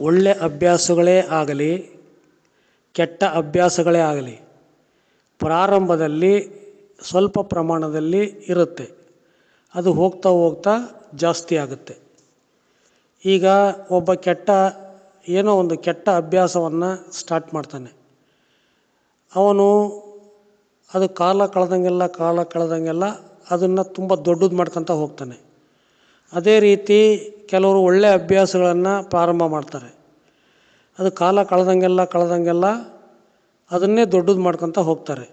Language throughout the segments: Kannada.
ಒಳ್ಳೆ ಅಭ್ಯಾಸಗಳೇ ಆಗಲಿ, ಕೆಟ್ಟ ಅಭ್ಯಾಸಗಳೇ ಆಗಲಿ, ಪ್ರಾರಂಭದಲ್ಲಿ ಸ್ವಲ್ಪ ಪ್ರಮಾಣದಲ್ಲಿ ಇರುತ್ತೆ. ಅದು ಹೋಗ್ತಾ ಹೋಗ್ತಾ ಜಾಸ್ತಿ ಆಗುತ್ತೆ. ಈಗ ಒಬ್ಬ ಕೆಟ್ಟ, ಏನೋ ಒಂದು ಕೆಟ್ಟ ಅಭ್ಯಾಸವನ್ನು ಸ್ಟಾರ್ಟ್ ಮಾಡ್ತಾನೆ. ಅವನು ಅದು ಕಾಲ ಕಳೆದಂಗೆಲ್ಲ ಕಾಲ ಕಳೆದಂಗೆಲ್ಲ ಅದನ್ನು ತುಂಬ ದೊಡ್ಡದು ಮಾಡ್ಕೊತ ಹೋಗ್ತಾನೆ. ಅದೇ ರೀತಿ ಕೆಲವರು ಒಳ್ಳೆಯ ಅಭ್ಯಾಸಗಳನ್ನು ಪ್ರಾರಂಭ ಮಾಡ್ತಾರೆ. ಅದು ಕಾಲ ಕಳೆದಂಗೆಲ್ಲ ಕಳೆದಂಗೆಲ್ಲ ಅದನ್ನೇ ದೊಡ್ಡದು ಮಾಡ್ಕೊತ ಹೋಗ್ತಾರೆ.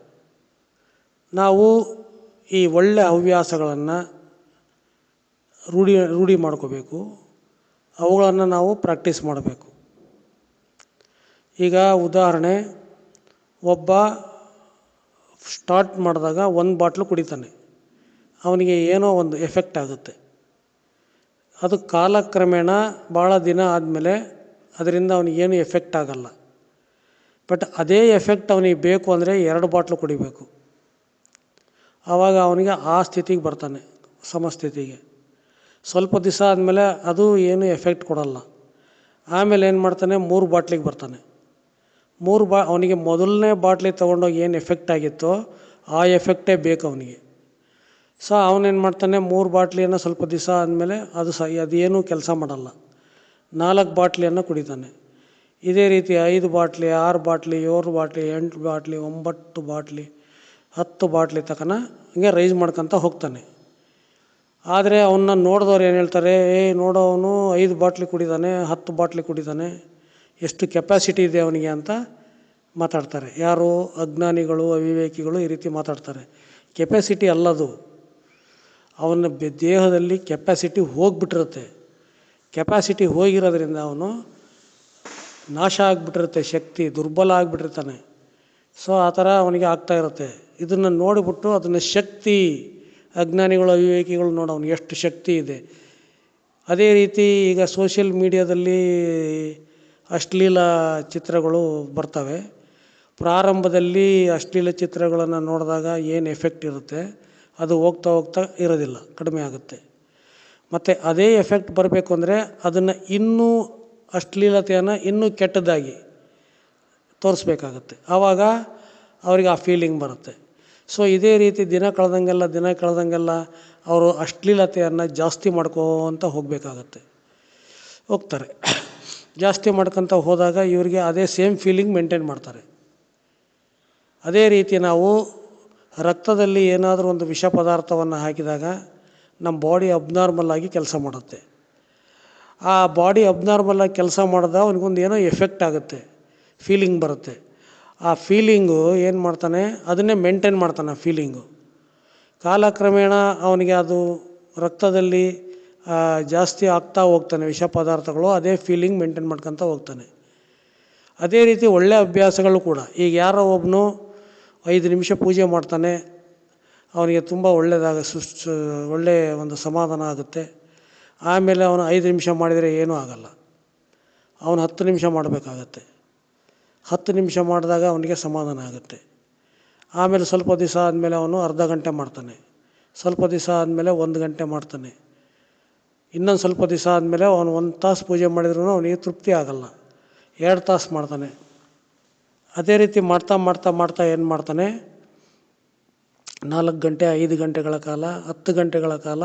ನಾವು ಈ ಒಳ್ಳೆಯ ಹವ್ಯಾಸಗಳನ್ನು ರೂಢಿ ರೂಢಿ ಮಾಡ್ಕೋಬೇಕು. ಅವುಗಳನ್ನು ನಾವು ಪ್ರಾಕ್ಟೀಸ್ ಮಾಡಬೇಕು. ಈಗ ಉದಾಹರಣೆ, ಒಬ್ಬ ಸ್ಟಾರ್ಟ್ ಮಾಡಿದಾಗ ಒಂದು ಬಾಟ್ಲು ಕುಡಿತಾನೆ. ಅವನಿಗೆ ಏನೋ ಒಂದು ಎಫೆಕ್ಟ್ ಆಗುತ್ತೆ. ಅದು ಕಾಲಕ್ರಮೇಣ ಭಾಳ ದಿನ ಆದಮೇಲೆ ಅದರಿಂದ ಅವನಿಗೇನು ಎಫೆಕ್ಟ್ ಆಗಲ್ಲ. ಬಟ್ ಅದೇ ಎಫೆಕ್ಟ್ ಅವನಿಗೆ ಬೇಕು ಅಂದರೆ ಎರಡು ಬಾಟ್ಲು ಕುಡಿಬೇಕು. ಆವಾಗ ಅವನಿಗೆ ಆ ಸ್ಥಿತಿಗೆ ಬರ್ತಾನೆ ಸಮಸ್ಥಿತಿಗೆ ಸ್ವಲ್ಪ ದಿವಸ ಆದಮೇಲೆ ಅದು ಏನು ಎಫೆಕ್ಟ್ ಕೊಡಲ್ಲ. ಆಮೇಲೆ ಏನು ಮಾಡ್ತಾನೆ, ಮೂರು ಬಾಟ್ಲಿಗೆ ಬರ್ತಾನೆ. ಮೂರು ಬಾ ಅವನಿಗೆ ಮೊದಲನೇ ಬಾಟ್ಲಿ ತೊಗೊಂಡೋಗಿ ಏನು ಎಫೆಕ್ಟ್ ಆಗಿತ್ತೋ ಆ ಎಫೆಕ್ಟೇ ಬೇಕು ಅವನಿಗೆ. ಸೊ ಅವನೇನು ಮಾಡ್ತಾನೆ, ಮೂರು ಬಾಟ್ಲಿಯನ್ನು ಸ್ವಲ್ಪ ದಿವಸ ಆದಮೇಲೆ ಅದು ಸ ಅದೇನೂ ಕೆಲಸ ಮಾಡಲ್ಲ. ನಾಲ್ಕು ಬಾಟ್ಲಿಯನ್ನು ಕುಡಿತಾನೆ. ಇದೇ ರೀತಿ ಐದು ಬಾಟ್ಲಿ, ಆರು ಬಾಟ್ಲಿ, ಏಳು ಬಾಟ್ಲಿ, ಎಂಟು ಬಾಟ್ಲಿ, ಒಂಬತ್ತು ಬಾಟ್ಲಿ, ಹತ್ತು ಬಾಟ್ಲಿ ತಕನ ಹಂಗೆ ರೈಸ್ ಮಾಡ್ಕೊತ ಹೋಗ್ತಾನೆ. ಆದರೆ ಅವನ್ನ ನೋಡಿದವ್ರು ಏನು ಹೇಳ್ತಾರೆ, ಏ, ನೋಡೋ ಅವನು ಐದು ಬಾಟ್ಲಿ ಕುಡಿದಾನೆ, ಹತ್ತು ಬಾಟ್ಲಿ ಕುಡಿದಾನೆ, ಎಷ್ಟು ಕೆಪ್ಯಾಸಿಟಿ ಇದೆ ಅವನಿಗೆ ಅಂತ ಮಾತಾಡ್ತಾರೆ. ಯಾರು ಅಜ್ಞಾನಿಗಳು, ಅವಿವೇಕಿಗಳು ಈ ರೀತಿ ಮಾತಾಡ್ತಾರೆ. ಕೆಪ್ಯಾಸಿಟಿ ಅಲ್ಲದು. ಅವನ ದೇಹದಲ್ಲಿ ಕೆಪ್ಯಾಸಿಟಿ ಹೋಗಿಬಿಟ್ಟಿರುತ್ತೆ. ಕೆಪ್ಯಾಸಿಟಿ ಹೋಗಿರೋದ್ರಿಂದ ಅವನು ನಾಶ ಆಗಿಬಿಟ್ಟಿರುತ್ತೆ, ಶಕ್ತಿ ದುರ್ಬಲ ಆಗಿಬಿಟ್ಟಿರ್ತಾನೆ. ಸೊ ಆ ಥರ ಅವನಿಗೆ ಆಗ್ತಾ ಇರುತ್ತೆ. ಇದನ್ನು ನೋಡಿಬಿಟ್ಟು ಅದನ್ನು ಶಕ್ತಿ, ಅಜ್ಞಾನಿಗಳು, ಅವಿವೇಕಿಗಳು ನೋಡಿ ಅವ್ನಿಗೆ ಎಷ್ಟು ಶಕ್ತಿ ಇದೆ. ಅದೇ ರೀತಿ ಈಗ ಸೋಷಿಯಲ್ ಮೀಡಿಯಾದಲ್ಲಿ ಅಶ್ಲೀಲ ಚಿತ್ರಗಳು ಬರ್ತವೆ. ಪ್ರಾರಂಭದಲ್ಲಿ ಅಶ್ಲೀಲ ಚಿತ್ರಗಳನ್ನು ನೋಡಿದಾಗ ಏನು ಎಫೆಕ್ಟ್ ಇರುತ್ತೆ? ಅದು ಹೋಗ್ತಾ ಹೋಗ್ತಾ ಇರೋದಿಲ್ಲ, ಕಡಿಮೆ ಆಗುತ್ತೆ. ಮತ್ತು ಅದೇ ಎಫೆಕ್ಟ್ ಬರಬೇಕು ಅಂದರೆ ಅದನ್ನು ಇನ್ನೂ ಅಶ್ಲೀಲತೆಯನ್ನು ಇನ್ನೂ ಕೆಟ್ಟದಾಗಿ ತೋರಿಸ್ಬೇಕಾಗತ್ತೆ. ಆವಾಗ ಅವ್ರಿಗೆ ಆ ಫೀಲಿಂಗ್ ಬರುತ್ತೆ. ಸೊ ಇದೇ ರೀತಿ ದಿನ ಕಳೆದಂಗೆಲ್ಲ ದಿನ ಕಳೆದಂಗೆಲ್ಲ ಅವರು ಅಶ್ಲೀಲತೆಯನ್ನು ಜಾಸ್ತಿ ಮಾಡ್ಕೋತ ಹೋಗಬೇಕಾಗತ್ತೆ. ಹೋಗ್ತಾರೆ. ಜಾಸ್ತಿ ಮಾಡ್ಕೊತ ಹೋದಾಗ ಇವರಿಗೆ ಅದೇ ಸೇಮ್ ಫೀಲಿಂಗ್ ಮೇಂಟೈನ್ ಮಾಡ್ತಾರೆ. ಅದೇ ರೀತಿ ನಾವು ರಕ್ತದಲ್ಲಿ ಏನಾದರೂ ಒಂದು ವಿಷ ಪದಾರ್ಥವನ್ನು ಹಾಕಿದಾಗ ನಮ್ಮ ಬಾಡಿ ಅಬ್ನಾರ್ಮಲ್ ಆಗಿ ಕೆಲಸ ಮಾಡುತ್ತೆ. ಆ ಬಾಡಿ ಅಬ್ನಾರ್ಮಲ್ ಆಗಿ ಕೆಲಸ ಮಾಡಿದ ಅವನಿಗೊಂದು ಏನೋ ಎಫೆಕ್ಟ್ ಆಗುತ್ತೆ ಫೀಲಿಂಗ್ ಬರುತ್ತೆ. ಆ ಫೀಲಿಂಗು ಏನು ಮಾಡ್ತಾನೆ, ಅದನ್ನೇ ಮೇಂಟೈನ್ ಮಾಡ್ತಾನೆ ಆ ಫೀಲಿಂಗು ಕಾಲಕ್ರಮೇಣ ಅವನಿಗೆ ಅದು ರಕ್ತದಲ್ಲಿ ಜಾಸ್ತಿ ಆಗ್ತಾ ಹೋಗ್ತಾನೆ, ವಿಷ ಪದಾರ್ಥಗಳು, ಅದೇ ಫೀಲಿಂಗ್ ಮೇಂಟೈನ್ ಮಾಡ್ಕೊತ ಹೋಗ್ತಾನೆ. ಅದೇ ರೀತಿ ಒಳ್ಳೆಯ ಅಭ್ಯಾಸಗಳು ಕೂಡ. ಈಗ ಯಾರೋ ಒಬ್ಬನು ಐದು ನಿಮಿಷ ಪೂಜೆ ಮಾಡ್ತಾನೆ, ಅವನಿಗೆ ತುಂಬ ಒಳ್ಳೆಯದಾಗ ಸುಸ್ ಒಳ್ಳೆಯ ಒಂದು ಸಮಾಧಾನ ಆಗುತ್ತೆ. ಆಮೇಲೆ ಅವನು ಐದು ನಿಮಿಷ ಮಾಡಿದರೆ ಏನೂ ಆಗಲ್ಲ. ಅವನು ಹತ್ತು ನಿಮಿಷ ಮಾಡಬೇಕಾಗತ್ತೆ. ಹತ್ತು ನಿಮಿಷ ಮಾಡಿದಾಗ ಅವನಿಗೆ ಸಮಾಧಾನ ಆಗುತ್ತೆ. ಆಮೇಲೆ ಸ್ವಲ್ಪ ದಿವಸ ಆದಮೇಲೆ ಅವನು ಅರ್ಧ ಗಂಟೆ ಮಾಡ್ತಾನೆ. ಸ್ವಲ್ಪ ದಿವಸ ಆದಮೇಲೆ ಒಂದು ಗಂಟೆ ಮಾಡ್ತಾನೆ. ಇನ್ನೊಂದು ಸ್ವಲ್ಪ ದಿವಸ ಆದಮೇಲೆ ಅವನು ಒಂದು ತಾಸು ಪೂಜೆ ಮಾಡಿದ್ರೂ ಅವನಿಗೆ ತೃಪ್ತಿ ಆಗಲ್ಲ. ಎರಡು ತಾಸು ಮಾಡ್ತಾನೆ. ಅದೇ ರೀತಿ ಮಾಡ್ತಾ ಮಾಡ್ತಾ ಮಾಡ್ತಾ ಏನು ಮಾಡ್ತಾನೆ? ನಾಲ್ಕು ಗಂಟೆ, ಐದು ಗಂಟೆಗಳ ಕಾಲ, ಹತ್ತು ಗಂಟೆಗಳ ಕಾಲ,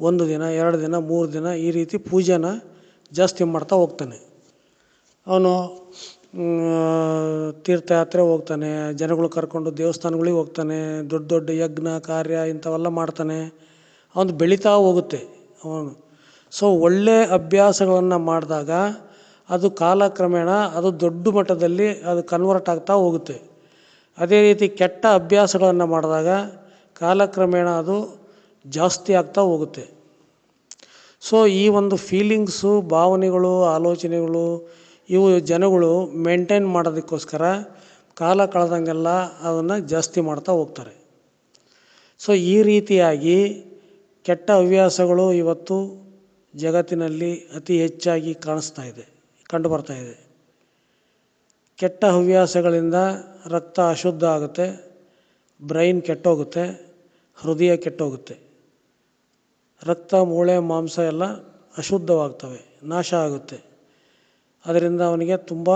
ಒಂದು ದಿನ, ಎರಡು ದಿನ, ಮೂರು ದಿನ ಈ ರೀತಿ ಪೂಜೆನ ಜಾಸ್ತಿ ಮಾಡ್ತಾ ಹೋಗ್ತಾನೆ. ಅವನು ತೀರ್ಥಯಾತ್ರೆ ಹೋಗ್ತಾನೆ, ಜನಗಳು ಕರ್ಕೊಂಡು ದೇವಸ್ಥಾನಗಳಿಗೆ ಹೋಗ್ತಾನೆ, ದೊಡ್ಡ ದೊಡ್ಡ ಯಜ್ಞ, ಕಾರ್ಯ ಇಂಥವೆಲ್ಲ ಮಾಡ್ತಾನೆ. ಅವನು ಬೆಳೀತಾ ಹೋಗುತ್ತೆ ಅವನು. ಸೊ ಒಳ್ಳೆಯ ಅಭ್ಯಾಸಗಳನ್ನು ಮಾಡಿದಾಗ ಅದು ಕಾಲಕ್ರಮೇಣ ಅದು ದೊಡ್ಡ ಮಟ್ಟದಲ್ಲಿ ಅದು ಕನ್ವರ್ಟ್ ಆಗ್ತಾ ಹೋಗುತ್ತೆ. ಅದೇ ರೀತಿ ಕೆಟ್ಟ ಅಭ್ಯಾಸಗಳನ್ನು ಮಾಡಿದಾಗ ಕಾಲಕ್ರಮೇಣ ಅದು ಜಾಸ್ತಿ ಆಗ್ತಾ ಹೋಗುತ್ತೆ. ಸೊ ಈ ಒಂದು ಫೀಲಿಂಗ್ಸು ಭಾವನೆಗಳು, ಆಲೋಚನೆಗಳು ಇವು ಜನಗಳು ಮೇಂಟೈನ್ ಮಾಡೋದಕ್ಕೋಸ್ಕರ ಕಾಲ ಕಳೆದಂಗೆಲ್ಲ ಅದನ್ನು ಜಾಸ್ತಿ ಮಾಡ್ತಾ ಹೋಗ್ತಾರೆ. ಸೊ ಈ ರೀತಿಯಾಗಿ ಕೆಟ್ಟ ಹವ್ಯಾಸಗಳು ಇವತ್ತು ಜಗತ್ತಿನಲ್ಲಿ ಅತಿ ಹೆಚ್ಚಾಗಿ ಕಾಣಿಸ್ತಾ ಇದೆ. ಕಂಡು ಬರ್ತಾ ಇದೆ ಕೆಟ್ಟ ಹವ್ಯಾಸಗಳಿಂದ ರಕ್ತ ಅಶುದ್ಧ ಆಗುತ್ತೆ, ಬ್ರೈನ್ ಕೆಟ್ಟೋಗುತ್ತೆ, ಹೃದಯ ಕೆಟ್ಟೋಗುತ್ತೆ. ರಕ್ತ, ಮೂಳೆ, ಮಾಂಸ ಎಲ್ಲ ಅಶುದ್ಧವಾಗ್ತವೆ, ನಾಶ ಆಗುತ್ತೆ. ಅದರಿಂದ ಅವನಿಗೆ ತುಂಬ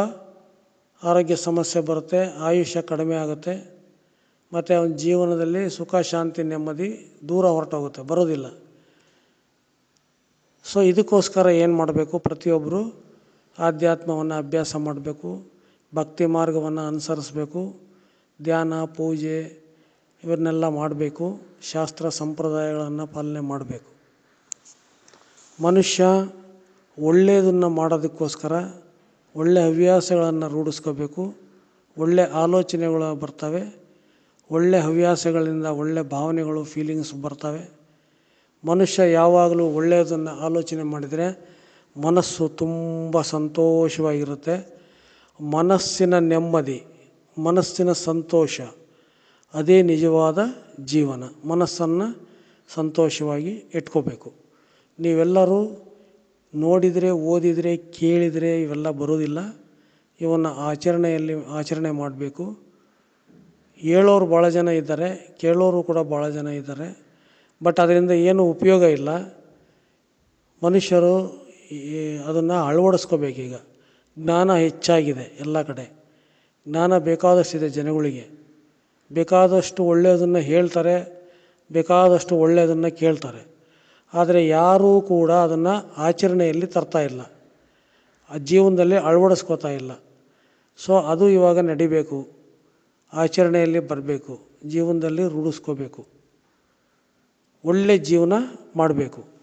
ಆರೋಗ್ಯ ಸಮಸ್ಯೆ ಬರುತ್ತೆ, ಆಯುಷ್ಯ ಕಡಿಮೆ ಆಗುತ್ತೆ, ಮತ್ತು ಅವನ ಜೀವನದಲ್ಲಿ ಸುಖ, ಶಾಂತಿ, ನೆಮ್ಮದಿ ದೂರ ಹೊರಟೋಗುತ್ತೆ, ಬರೋದಿಲ್ಲ. ಸೊ ಇದಕ್ಕೋಸ್ಕರ ಏನು ಮಾಡಬೇಕು? ಪ್ರತಿಯೊಬ್ಬರು ಆಧ್ಯಾತ್ಮವನ್ನು ಅಭ್ಯಾಸ ಮಾಡಬೇಕು, ಭಕ್ತಿ ಮಾರ್ಗವನ್ನು ಅನುಸರಿಸ್ಬೇಕು, ಧ್ಯಾನ, ಪೂಜೆ ಇವನ್ನೆಲ್ಲ ಮಾಡಬೇಕು, ಶಾಸ್ತ್ರ ಸಂಪ್ರದಾಯಗಳನ್ನು ಪಾಲನೆ ಮಾಡಬೇಕು. ಮನುಷ್ಯ ಒಳ್ಳೆಯದನ್ನು ಮಾಡೋದಕ್ಕೋಸ್ಕರ ಒಳ್ಳೆಯ ಹವ್ಯಾಸಗಳನ್ನು ರೂಢಿಸ್ಕೋಬೇಕು ಒಳ್ಳೆಯ ಆಲೋಚನೆಗಳು ಬರ್ತವೆ ಒಳ್ಳೆಯ ಹವ್ಯಾಸಗಳಿಂದ ಒಳ್ಳೆಯ ಭಾವನೆಗಳು ಫೀಲಿಂಗ್ಸ್ ಬರ್ತವೆ. ಮನುಷ್ಯ ಯಾವಾಗಲೂ ಒಳ್ಳೆಯದನ್ನು ಆಲೋಚನೆ ಮಾಡಿದರೆ ಮನಸ್ಸು ತುಂಬ ಸಂತೋಷವಾಗಿರುತ್ತೆ. ಮನಸ್ಸಿನ ನೆಮ್ಮದಿ, ಮನಸ್ಸಿನ ಸಂತೋಷ, ಅದೇ ನಿಜವಾದ ಜೀವನ. ಮನಸ್ಸನ್ನು ಸಂತೋಷವಾಗಿ ಇಟ್ಕೋಬೇಕು. ನೀವೆಲ್ಲರೂ ನೋಡಿದರೆ, ಓದಿದರೆ, ಕೇಳಿದರೆ ಇವೆಲ್ಲ ಬರೋದಿಲ್ಲ. ಇವನ್ನು ಆಚರಣೆಯಲ್ಲಿ ಆಚರಣೆ ಮಾಡಬೇಕು. ಹೇಳೋರು ಭಾಳ ಜನ ಇದ್ದಾರೆ, ಕೇಳೋರು ಕೂಡ ಭಾಳ ಜನ ಇದ್ದಾರೆ. ಬಟ್ ಅದರಿಂದ ಏನು ಉಪಯೋಗ ಇಲ್ಲ. ಮನುಷ್ಯರು ಅದನ್ನು ಅಳವಡಿಸ್ಕೋಬೇಕೀಗ. ಜ್ಞಾನ ಹೆಚ್ಚಾಗಿದೆ ಎಲ್ಲ ಕಡೆ. ಜ್ಞಾನ ಬೇಕಾದಷ್ಟಿದೆ ಜನಗಳಿಗೆ. ಬೇಕಾದಷ್ಟು ಒಳ್ಳೆಯದನ್ನು ಹೇಳ್ತಾರೆ, ಬೇಕಾದಷ್ಟು ಒಳ್ಳೆಯದನ್ನು ಕೇಳ್ತಾರೆ. ಆದರೆ ಯಾರೂ ಕೂಡ ಅದನ್ನು ಆಚರಣೆಯಲ್ಲಿ ತರ್ತಾ ಇಲ್ಲ. ಆ ಜೀವನದಲ್ಲಿ ಅಳವಡಿಸ್ಕೋತಾ ಇಲ್ಲ. ಸೊ ಅದು ಇವಾಗ ನಡಿಬೇಕು. ಆಚರಣೆಯಲ್ಲಿ ಬರಬೇಕು. ಜೀವನದಲ್ಲಿ ರೂಢಿಸ್ಕೋಬೇಕು. ಒಳ್ಳೆ ಜೀವನ ಮಾಡಬೇಕು.